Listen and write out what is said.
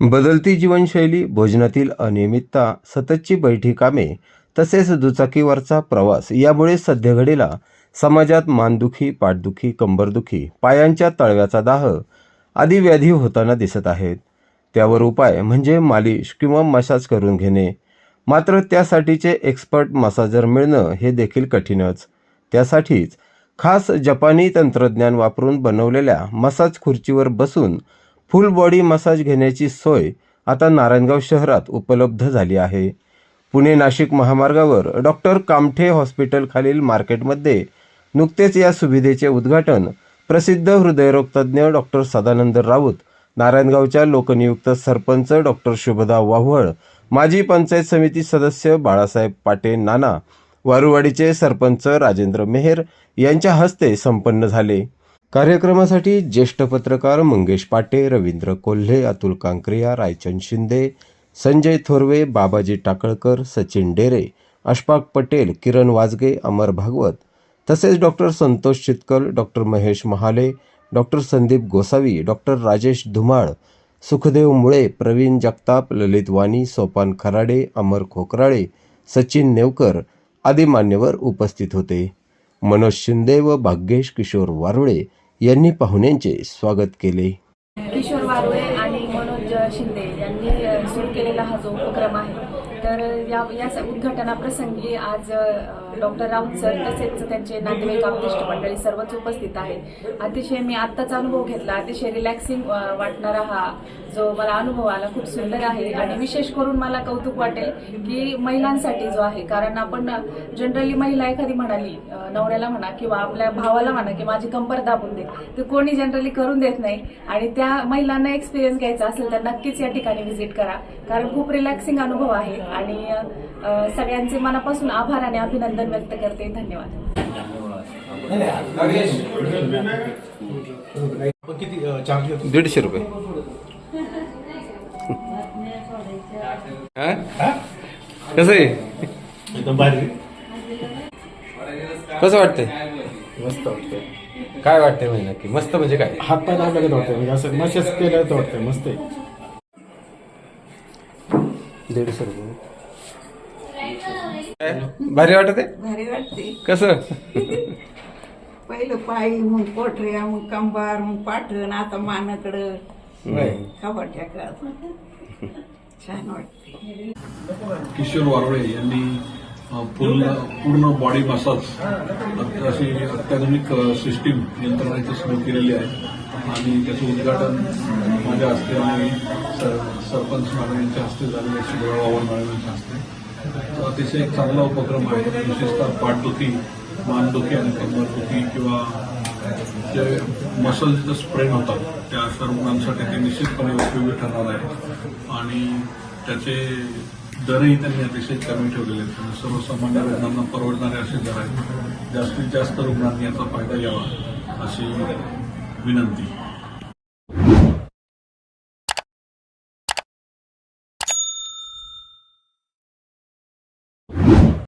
बदलती जीवनशैली भोजनातील अनियमितता सततची बैठी कामे तसेच दुचाकीवरचा प्रवास यामुळे सध्याघडीला समाजात मानदुखी पाठदुखी कंबरदुखी पायांच्या तळव्याचा दाह आदी व्याधी होताना दिसत आहेत. त्यावर उपाय म्हणजे मालिश किंवा मसाज करून घेणे. मात्र त्यासाठीचे एक्सपर्ट मसाजर मिळणं हे देखील कठीणच. त्यासाठीच खास जपानी तंत्रज्ञान वापरून बनवलेल्या मसाज खुर्चीवर बसून फुल बॉडी मसाज घेण्याची सोय आता नारायणगाव शहरात उपलब्ध झाली आहे. पुणे नाशिक महामार्गावर डॉक्टर कामठे हॉस्पिटलखालील मार्केटमध्ये नुकतेच या सुविधेचे उद्घाटन प्रसिद्ध हृदयरोगतज्ञ डॉक्टर सदानंद राऊत नारायणगावच्या लोकनियुक्त सरपंच डॉक्टर शुभदा वाव्हळ माजी पंचायत समिती सदस्य बाळासाहेब पाटे नाना वारुवाडीचे सरपंच राजेंद्र मेहेर यांच्या हस्ते संपन्न झाले. कार्यक्रमासाठी ज्येष्ठ पत्रकार मंगेश पाटे रवींद्र कोल्हे अतुल कांक्रिया रायचंद शिंदे संजय थोरवे बाबाजी टाकळकर सचिन डेरे अशफाक पटेल किरण वाजगे अमर भागवत तसेच doctor Santosh Chitkal doctor Mahesh Mahale doctor Sandeep Gosavi doctor Rajesh Dhumal Sukhdev Mule Praveen Jagtap ललित वाणी सोपान खराडे अमर खोकराळे सचिन नेवकर आदी मान्यवर उपस्थित होते. मनोज शिंदे व भाग्येश किशोर वारुळे यांनी पाहुण्यांचे स्वागत केले. किशोर वारुळे आणि मनोज शिंदे. केलेला हा जो उपक्रम आहे. तर या या स- उद्घाटनाप्रसंगी आज डॉक्टर राऊत सर तसेच त्यांचे नातेवाईक आपतिष्ट मंडळी सर्वच उपस्थित आहेत. अतिशय मी आत्ताच अनुभव घेतला. अतिशय रिलॅक्सिंग वाटणारा हा जो मला अनुभव आला खूप सुंदर आहे. आणि विशेष करून मला कौतुक वाटेल की महिलांसाठी जो आहे कारण आपण जनरली महिला एखादी म्हणाली नवऱ्याला म्हणा किंवा आपल्या भावाला म्हणा की माझी कंबर दाबून दे ते कोणी जनरली करून देत नाही. आणि त्या महिलांना एक्सपिरियन्स घ्यायचा असेल तर नक्कीच या ठिकाणी व्हिजिट करा. कारण खूप रिलॅक्सिंग अनुभव आहे. आणि सगळ्यांचे मनापासून आभार आणि अभिनंदन व्यक्त करते. धन्यवाद. दीडशे रुपये. कसं आहे? एकदम भारी कसं वाटतंय? मस्त वाटतंय. काय वाटतंय म्हणजे नक्की? मस्त म्हणजे काय? हात पाय दाबल्यागत वाटतंय. म्हणजे असं मशाच केलं तर वाटतंय. मस्त आहे. दीडशे रुपये? भारी वाटत भारी वाटते कसं? पहिलं पायी मग पोटऱ्या मग कंबार मग पाठण आता मानाकडं. कपाट्याकडं छान वाटते किशोर वारोळे यांनी पूर्ण पूर्ण बॉडी मसाज अशी अत्याधुनिक सिस्टीम यंत्रणा इथं सुरू केलेली आहे. आणि त्याचं उद्घाटन माझ्या हस्ते आणि सर- सरपंच मॅडम यांच्या हस्ते झालेलं आहे मॅडम यांच्या हस्ते. तो अतिशय एक चांगला उपक्रम आहे. विशेषतः पाठदुखी मानदुखी आणि कंबरदुखी किंवा जे मसल्सचं स्प्रेन होतात त्या अशा रुग्णांसाठी ते निश्चितपणे उपयोगी ठरणार आहे. आणि त्याचे दरही त्यांनी अतिशय कमी ठेवलेले आहेत. सर्वसामान्य रुग्णांना परवडणारे असे दर आहेत. जास्तीत जास्त रुग्णांनी याचा फायदा घ्यावा अशी विनंती.